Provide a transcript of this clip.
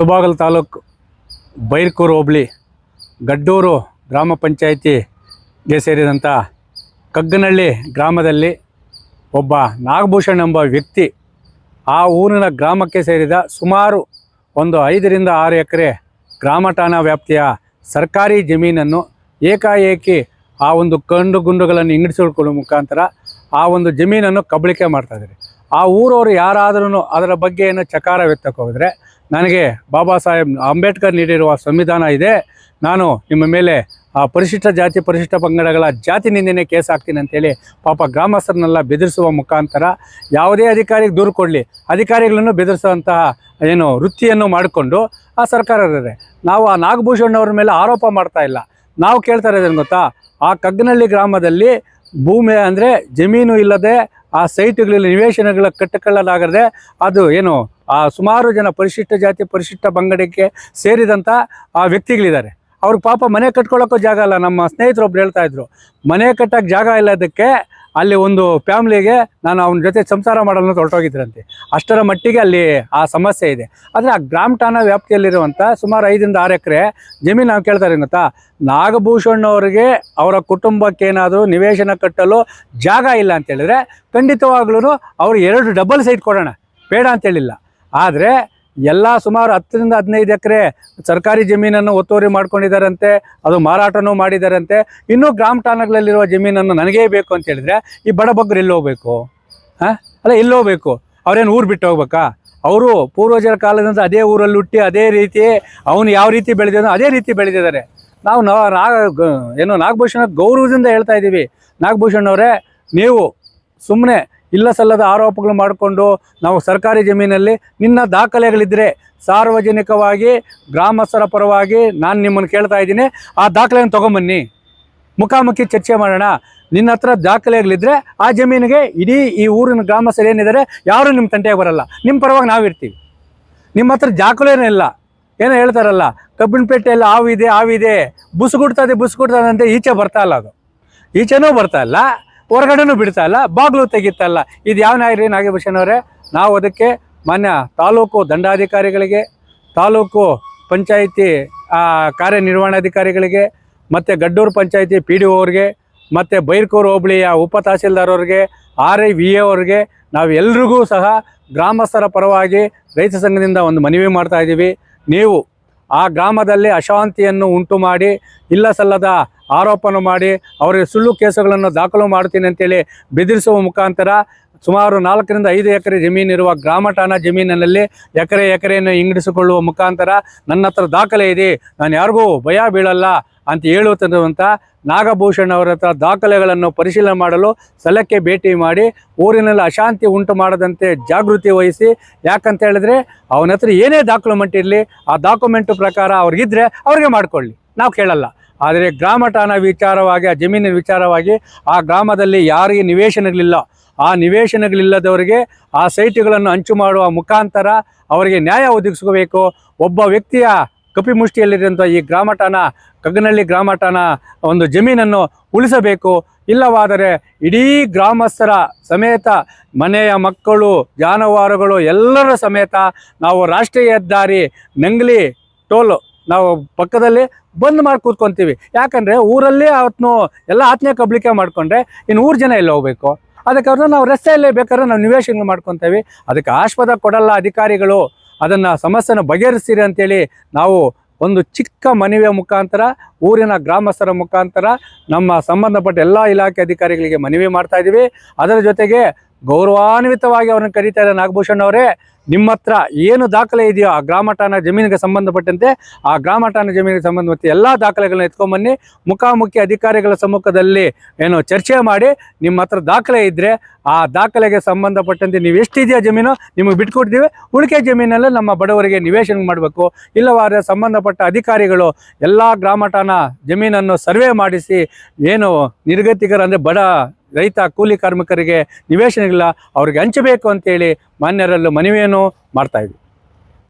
ಮುಳಬಾಗಲ್ ತಾಲೂಕು ಬೈರ್ಕೂರು ಹೋಬಳಿ ಗಡ್ಡೂರು ಗ್ರಾಮ ಪಂಚಾಯಿತಿಗೆ ಸೇರಿದಂಥ ಕಗ್ಗನಹಳ್ಳಿ ಗ್ರಾಮದಲ್ಲಿ ಒಬ್ಬ ನಾಗಭೂಷಣ್ ಎಂಬ ವ್ಯಕ್ತಿ ಆ ಊರಿನ ಗ್ರಾಮಕ್ಕೆ ಸೇರಿದ ಸುಮಾರು ಒಂದು ಐದರಿಂದ ಆರು ಎಕರೆ ಗ್ರಾಮ ಠಾಣಾ ವ್ಯಾಪ್ತಿಯ ಸರ್ಕಾರಿ ಜಮೀನನ್ನು ಏಕಾಏಕಿ ಆ ಒಂದು ಕಂಡು ಗುಂಡುಗಳನ್ನು ಇಂಗಿಡಿಸಿಕೊಳ್ಳುವ ಮುಖಾಂತರ ಆ ಒಂದು ಜಮೀನನ್ನು ಕಬಳಿಕೆ ಮಾಡ್ತಾ ಇದ್ದಾರೆ. ಆ ಊರವರು ಯಾರಾದ್ರೂ ಅದರ ಬಗ್ಗೆ ಏನು ಚಕಾರ ಹೋದರೆ ನನಗೆ ಬಾಬಾ ಸಾಹೇಬ್ ಅಂಬೇಡ್ಕರ್ ನೀಡಿರುವ ಸಂವಿಧಾನ ಇದೆ, ನಾನು ನಿಮ್ಮ ಮೇಲೆ ಆ ಪರಿಶಿಷ್ಟ ಜಾತಿ, ಪರಿಶಿಷ್ಟ ಪಂಗಡಗಳ ಜಾತಿ ನಿಂದನೆ ಕೇಸ್ ಹಾಕ್ತೀನಿ ಅಂತೇಳಿ ಪಾಪ ಗ್ರಾಮಸ್ಥರನ್ನೆಲ್ಲ ಬೆದರಿಸುವ ಮುಖಾಂತರ ಯಾವುದೇ ಅಧಿಕಾರಿಗೆ ದೂರು ಕೊಡಲಿ, ಅಧಿಕಾರಿಗಳನ್ನು ಬೆದರಿಸುವಂತಹ ಏನು ವೃತ್ತಿಯನ್ನು ಮಾಡಿಕೊಂಡು ಆ ಸರ್ಕಾರ ಇದ್ದಾರೆ ನಾವು ಆ ನಾಗಭೂಷಣ್ ಅವ್ರ ಮೇಲೆ ಆರೋಪ ಮಾಡ್ತಾ ಇಲ್ಲ. ನಾವು ಕೇಳ್ತಾ ಇರೋದೇನು ಗೊತ್ತಾ? ಆ ಕಗ್ನಳ್ಳಿ ಗ್ರಾಮದಲ್ಲಿ ಭೂಮಿ ಅಂದರೆ ಜಮೀನು ಇಲ್ಲದೆ ಆ ಸೈಟ್ಗಳಲ್ಲಿ ನಿವೇಶನಗಳ ಕಟ್ಟಿಕೊಳ್ಳಲಾಗದೆ ಅದು ಏನು, ಆ ಸುಮಾರು ಜನ ಪರಿಶಿಷ್ಟ ಜಾತಿ, ಪರಿಶಿಷ್ಟ ಪಂಗಡಕ್ಕೆ ಸೇರಿದಂಥ ಆ ವ್ಯಕ್ತಿಗಳಿದ್ದಾರೆ. ಅವ್ರಿಗೆ ಪಾಪ ಮನೆ ಕಟ್ಕೊಳ್ಳೋಕ್ಕೂ ಜಾಗ ಅಲ್ಲ ನಮ್ಮ ಸ್ನೇಹಿತರೊಬ್ರು ಹೇಳ್ತಾ ಇದ್ರು, ಮನೆ ಕಟ್ಟಕ್ಕೆ ಜಾಗ ಇಲ್ಲದಕ್ಕೆ ಅಲ್ಲಿ ಒಂದು ಫ್ಯಾಮ್ಲಿಗೆ ನಾನು ಅವನ ಜೊತೆ ಸಂಸಾರ ಮಾಡಲು ಹೊರಟೋಗಿದ್ರಂತೆ. ಅಷ್ಟರ ಮಟ್ಟಿಗೆ ಅಲ್ಲಿ ಆ ಸಮಸ್ಯೆ ಇದೆ. ಆದರೆ ಆ ಗ್ರಾಮ ಠಾಣಾ ವ್ಯಾಪ್ತಿಯಲ್ಲಿರುವಂಥ ಸುಮಾರು ಐದರಿಂದ ಆರು ಎಕರೆ ಜಮೀನು ನಾವು ಕೇಳ್ತಾರೆ ಗೊತ್ತಾ? ನಾಗಭೂಷಣ್ ಅವರಿಗೆ ಅವರ ಕುಟುಂಬಕ್ಕೆ ಏನಾದರೂ ನಿವೇಶನ ಕಟ್ಟಲು ಜಾಗ ಇಲ್ಲ ಅಂತೇಳಿದ್ರೆ ಖಂಡಿತವಾಗ್ಲೂ ಅವರು ಎರಡು ಡಬಲ್ ಸೈಟ್ ಕೊಡೋಣ. ಬೇಡ ಅಂತೇಳಿಲ್ಲ ಆದರೆ ಎಲ್ಲ ಸುಮಾರು ಹತ್ತರಿಂದ ಹದಿನೈದು ಎಕರೆ ಸರ್ಕಾರಿ ಜಮೀನನ್ನು ಒತ್ತುವರಿ ಮಾಡ್ಕೊಂಡಿದ್ದಾರಂತೆ, ಅದು ಮಾರಾಟನೂ ಮಾಡಿದಾರಂತೆ ಇನ್ನೂ ಗ್ರಾಮ ಠಾಣಗಳಲ್ಲಿರುವ ಜಮೀನನ್ನು ನನಗೇ ಬೇಕು ಅಂತ ಹೇಳಿದ್ರೆ, ಈ ಬಡಬಗ್ಗರು ಎಲ್ಲಿ ಹೋಗ್ಬೇಕು? ಹಾಂ? ಅಲ್ಲ, ಎಲ್ಲಿ ಹೋಗ್ಬೇಕು? ಅವ್ರೇನು ಊರು ಬಿಟ್ಟು ಹೋಗ್ಬೇಕಾ? ಅವರು ಪೂರ್ವಜರ ಕಾಲದಿಂದ ಅದೇ ಊರಲ್ಲಿ ಹುಟ್ಟಿ ಅದೇ ರೀತಿ ಅವನು ಯಾವ ರೀತಿ ಬೆಳೆದಿದ್ದಾನೋ ಅದೇ ರೀತಿ ಬೆಳೆದಿದ್ದಾರೆ. ನಾವು ನಾಗ ಏನು ನಾಗಭೂಷಣ ಗೌರವದಿಂದ ಹೇಳ್ತಾ ಇದ್ದೀವಿ. ನಾಗಭೂಷಣ್ ಅವರೇ, ನೀವು ಸುಮ್ಮನೆ ಇಲ್ಲ ಸಲ್ಲದ ಆರೋಪಗಳು ಮಾಡಿಕೊಂಡು ನಾವು ಸರ್ಕಾರಿ ಜಮೀನಲ್ಲಿ ನಿನ್ನ ದಾಖಲೆಗಳಿದ್ದರೆ ಸಾರ್ವಜನಿಕವಾಗಿ, ಗ್ರಾಮಸ್ಥರ ಪರವಾಗಿ ನಾನು ನಿಮ್ಮನ್ನು ಕೇಳ್ತಾ ಇದ್ದೀನಿ, ಆ ದಾಖಲೆಯನ್ನು ತೊಗೊಂಬನ್ನಿ. ಮುಖಾಮುಖಿ ಚರ್ಚೆ ಮಾಡೋಣ. ನಿನ್ನ ಹತ್ರ ದಾಖಲೆಗಳಿದ್ದರೆ ಆ ಜಮೀನಿಗೆ ಇಡೀ ಈ ಊರಿನ ಗ್ರಾಮಸ್ಥರು ಏನಿದ್ದಾರೆ, ಯಾರೂ ನಿಮ್ಮ ತಂಟೆಗೆ ಬರಲ್ಲ. ನಿಮ್ಮ ಪರವಾಗಿ ನಾವಿರ್ತೀವಿ ನಿಮ್ಮ ಹತ್ರ ದಾಖಲೆನೇ ಇಲ್ಲ. ಏನೋ ಹೇಳ್ತಾರಲ್ಲ ಕಬ್ಬಿನಪೇಟೆಯಲ್ಲಿ ಆವಿದೆ ಆವಿದೆ ಬುಸುಗುಡ್ತದೆ ಬುಸುಗುಡ್ತದೆ ಅಂತ ಈಚೆ ಬರ್ತಾ ಇಲ್ಲ ಅದು. ಈಚೆನೂ ಬರ್ತಾ ಇಲ್ಲ. ಹೊರಗಡೆನೂ ಬಿಡ್ತಾ ಇಲ್ಲ, ಬಾಗಿಲು ತೆಗಿತಾ ಇಲ್ಲ. ಇದು ಯಾವ ನ್ಯಾಯ ನಾಗಭೂಷಣ್ ನಾವು ಅದಕ್ಕೆ ಮಾನ್ಯ ತಾಲೂಕು ದಂಡಾಧಿಕಾರಿಗಳಿಗೆ, ತಾಲೂಕು ಪಂಚಾಯಿತಿ ಕಾರ್ಯನಿರ್ವಹಣಾಧಿಕಾರಿಗಳಿಗೆ, ಮತ್ತು ಗಡ್ಡೂರು ಪಂಚಾಯಿತಿ ಪಿ ಡಿ ಅವ್ರಿಗೆ, ಮತ್ತು ಬೈರ್ಕೂರು ಹೋಬಳಿಯ ಉಪ ತಹಸೀಲ್ದಾರ್ ಅವ್ರಿಗೆ ಆರ್ ಐ ವಿ ಎ ಅವ್ರಿಗೆ ನಾವು ಎಲ್ರಿಗೂ ಸಹ ಗ್ರಾಮಸ್ಥರ ಪರವಾಗಿ ರೈತ ಸಂಘದಿಂದ ಒಂದು ಮನವಿ ಮಾಡ್ತಾ ಇದ್ದೀವಿ ನೀವು ಆ ಗ್ರಾಮದಲ್ಲಿ ಅಶಾಂತಿಯನ್ನು ಉಂಟು ಮಾಡಿ ಇಲ್ಲ ಸಲ್ಲದ ಆರೋಪನ ಮಾಡಿ ಅವರಿಗೆ ಸುಳ್ಳು ಕೇಸುಗಳನ್ನು ದಾಖಲು ಮಾಡ್ತೀನಿ ಅಂತೇಳಿ ಬೆದರಿಸುವ ಮುಖಾಂತರ ಸುಮಾರು ನಾಲ್ಕರಿಂದ ಐದು ಎಕರೆ ಜಮೀನಿರುವ ಗ್ರಾಮ ಠಾಣಾ ಜಮೀನಿನಲ್ಲಿ ಎಕರೆ ಎಕರೆಯನ್ನು ಹಿಂಗಡಿಸಿಕೊಳ್ಳುವ ಮುಖಾಂತರ ನನ್ನ ಹತ್ರ ದಾಖಲೆ ಇದೆ, ನಾನು ಯಾರಿಗೂ ಭಯ ಬೀಳಲ್ಲ ಅಂತ ಹೇಳುತ್ತಿರುವಂಥ ನಾಗಭೂಷಣ್ ಅವರ ಹತ್ರ ದಾಖಲೆಗಳನ್ನು ಪರಿಶೀಲನೆ ಮಾಡಲು ಸ್ಥಳಕ್ಕೆ ಭೇಟಿ ಮಾಡಿ ಊರಿನಲ್ಲಿ ಅಶಾಂತಿ ಉಂಟು ಮಾಡದಂತೆ ಜಾಗೃತಿ ವಹಿಸಿ, ಯಾಕಂತ ಹೇಳಿದ್ರೆ ಅವನ ಹತ್ರ ಏನೇ ದಾಖಲು ಇರಲಿ ಆ ಡಾಕ್ಯುಮೆಂಟ್ ಪ್ರಕಾರ ಅವ್ರಿಗಿದ್ರೆ ಅವ್ರಿಗೆ ಮಾಡಿಕೊಳ್ಳಿ, ನಾವು ಕೇಳಲ್ಲ. ಆದರೆ ಗ್ರಾಮ ಠಾಣಾ ವಿಚಾರವಾಗಿ, ಆ ಜಮೀನಿನ ವಿಚಾರವಾಗಿ ಆ ಗ್ರಾಮದಲ್ಲಿ ಯಾರಿಗೆ ನಿವೇಶನಗಳಿಲ್ಲ, ಆ ನಿವೇಶನಗಳಿಲ್ಲದವರಿಗೆ ಆ ಸೈಟುಗಳನ್ನು ಹಂಚು ಮಾಡುವ ಮುಖಾಂತರ ಅವರಿಗೆ ನ್ಯಾಯ ಒದಗಿಸಬೇಕು ಒಬ್ಬ ವ್ಯಕ್ತಿಯ ಕಪಿಮುಷ್ಟಿಯಲ್ಲಿರುವಂಥ ಈ ಗ್ರಾಮ ಠಾಣಾ, ಕಗ್ಗನಹಳ್ಳಿ ಗ್ರಾಮ ಠಾಣಾ ಒಂದು ಜಮೀನನ್ನು ಉಳಿಸಬೇಕು. ಇಲ್ಲವಾದರೆ ಇಡೀ ಗ್ರಾಮಸ್ಥರ ಸಮೇತ, ಮನೆಯ ಮಕ್ಕಳು, ಜಾನುವಾರುಗಳು ಎಲ್ಲರ ಸಮೇತ ನಾವು ರಾಷ್ಟ್ರೀಯ ಹೆದ್ದಾರಿ, ನಂಗ್ಲಿ ಟೋಲು ನಾವು ಪಕ್ಕದಲ್ಲಿ ಬಂದ್ ಮಾಡಿ ಕೂತ್ಕೊಂತೀವಿ. ಯಾಕಂದರೆ ಊರಲ್ಲಿ ಅವತ್ತು ಎಲ್ಲ ಆತ್ಮೀಯ ಕಬ್ಲಿಕೆ ಮಾಡಿಕೊಂಡ್ರೆ ಇನ್ನು ಊರು ಜನ ಎಲ್ಲ ಹೋಗ್ಬೇಕು? ಅದಕ್ಕೆ ನಾವು ರಸ್ತೆಯಲ್ಲೇ ಬೇಕಾದ್ರೆ ನಾವು ನಿವೇಶನ ಮಾಡ್ಕೊತೀವಿ. ಅದಕ್ಕೆ ಆಸ್ಪದ ಕೊಡಲ್ಲ ಅಧಿಕಾರಿಗಳು. ಅದನ್ನು ಸಮಸ್ಯೆನ ಬಗೆಹರಿಸ್ತೀರಿ ಅಂತೇಳಿ ನಾವು ಒಂದು ಚಿಕ್ಕ ಮನವಿಯ ಮುಖಾಂತರ, ಊರಿನ ಗ್ರಾಮಸ್ಥರ ಮುಖಾಂತರ ನಮ್ಮ ಸಂಬಂಧಪಟ್ಟ ಎಲ್ಲ ಇಲಾಖೆ ಅಧಿಕಾರಿಗಳಿಗೆ ಮನವಿ ಮಾಡ್ತಾ ಇದ್ದೀವಿ ಅದರ ಜೊತೆಗೆ ಗೌರವಾನ್ವಿತವಾಗಿ ಅವ್ರನ್ನ ಕರೀತಾರೆ ನಾಗಭೂಷಣ್ ಅವರೇ. ನಿಮ್ಮ ಹತ್ರ ಏನು ದಾಖಲೆ ಇದೆಯೋ ಆ ಗ್ರಾಮ ಠಾಣಾ ಜಮೀನಿಗೆ ಸಂಬಂಧಪಟ್ಟಂತೆ, ಆ ಗ್ರಾಮ ಠಾಣಾ ಜಮೀನಿಗೆ ಸಂಬಂಧಪಟ್ಟ ಎಲ್ಲ ದಾಖಲೆಗಳನ್ನ ಎತ್ಕೊಂಬನ್ನಿ. ಮುಖಾಮುಖಿ ಅಧಿಕಾರಿಗಳ ಸಮ್ಮುಖದಲ್ಲಿ ಏನು ಚರ್ಚೆ ಮಾಡಿ ನಿಮ್ಮ ಹತ್ರ ದಾಖಲೆ ಇದ್ದರೆ ಆ ದಾಖಲೆಗೆ ಸಂಬಂಧಪಟ್ಟಂತೆ ನೀವು ಎಷ್ಟಿದೆಯೋ ಜಮೀನು? ನಿಮಗೆ ಬಿಟ್ಕೊಡ್ತೀವಿ. ಉಳಿಕೆ ಜಮೀನಲ್ಲೇ ನಮ್ಮ ಬಡವರಿಗೆ ನಿವೇಶನ ಮಾಡಬೇಕು. ಇಲ್ಲವಾದ್ರೆ ಸಂಬಂಧಪಟ್ಟ ಅಧಿಕಾರಿಗಳು ಎಲ್ಲ ಗ್ರಾಮ ಠಾಣಾ ಜಮೀನನ್ನು ಸರ್ವೆ ಮಾಡಿಸಿ, ಏನು ನಿರ್ಗತಿಕರ ಅಂದರೆ ಬಡ ರೈತ, ಕೂಲಿ ಕಾರ್ಮಿಕರಿಗೆ ನಿವೇಶನಗಳಿಲ್ಲ, ಅವ್ರಿಗೆ ಹಂಚಬೇಕು ಅಂತೇಳಿ ಮಾನ್ಯರಲ್ಲೂ ಮನವಿಯನ್ನು ಮಾಡ್ತಾ ಇದ್ವಿ